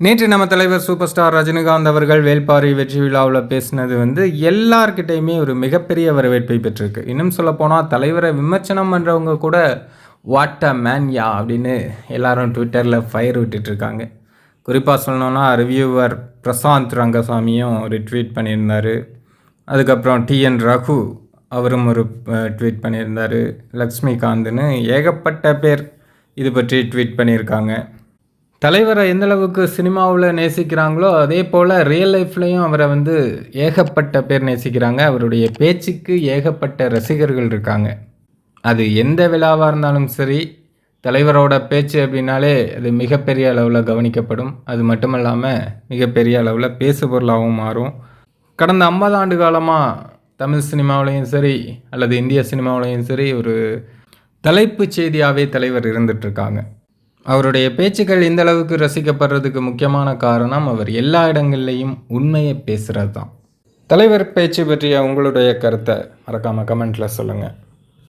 நேற்று நம்ம தலைவர் சூப்பர் ஸ்டார் ரஜினிகாந்த் அவர்கள் வேள்பாரி வெற்றி விழாவில் பேசினது வந்து எல்லார்கிட்டையுமே ஒரு மிகப்பெரிய வரவேற்பை பெற்றிருக்கு. இன்னும் சொல்லப்போனால் தலைவரை விமர்சனம் பண்ணுறவங்க கூட வாட் அ மேன் யா? அப்படின்னு எல்லாரும் ட்விட்டரில் ஃபயர் விட்டுட்ருக்காங்க குறிப்பாக சொல்லணுன்னா ரிவ்யூவர் பிரசாந்த் ரங்கசாமியும் ஒரு ட்வீட் பண்ணியிருந்தார். அதுக்கப்புறம் டிஎன் ரகு அவரும் ஒரு ட்வீட் பண்ணியிருந்தார். லக்ஷ்மிகாந்த்னு ஏகப்பட்ட பேர் இது பற்றி ட்வீட் பண்ணியிருக்காங்க. தலைவரை எந்தளவுக்கு சினிமாவில் நேசிக்கிறாங்களோ அதே போல் ரியல் லைஃப்லையும் அவரை வந்து ஏகப்பட்ட பேர் நேசிக்கிறாங்க. அவருடைய பேச்சுக்கு ஏகப்பட்ட ரசிகர்கள் இருக்காங்க. அது எந்த விழாவாக இருந்தாலும் சரி தலைவரோட பேச்சு அப்படின்னாலே அது மிகப்பெரிய அளவில் கவனிக்கப்படும். அது மட்டும் இல்லாமல் மிகப்பெரிய அளவில் பேசுபொருளாகவும் மாறும். கடந்த ஐம்பது ஆண்டு காலமாக தமிழ் சினிமாவிலையும் சரி அல்லது இந்திய சினிமாவிலையும் சரி ஒரு தலைப்புச் செய்தியாகவே தலைவர் இருந்துகிட்ருக்காங்க அவருடைய பேச்சுக்கள் இந்த அளவுக்கு ரசிக்கப்படுறதுக்கு முக்கியமான காரணம் அவர் எல்லா இடங்கள்லையும் உண்மையை பேசுகிறது தான் தலைவர் பேச்சு பற்றிய உங்களுடைய கருத்தை மறக்காமல் கமெண்ட்டில் சொல்லுங்கள்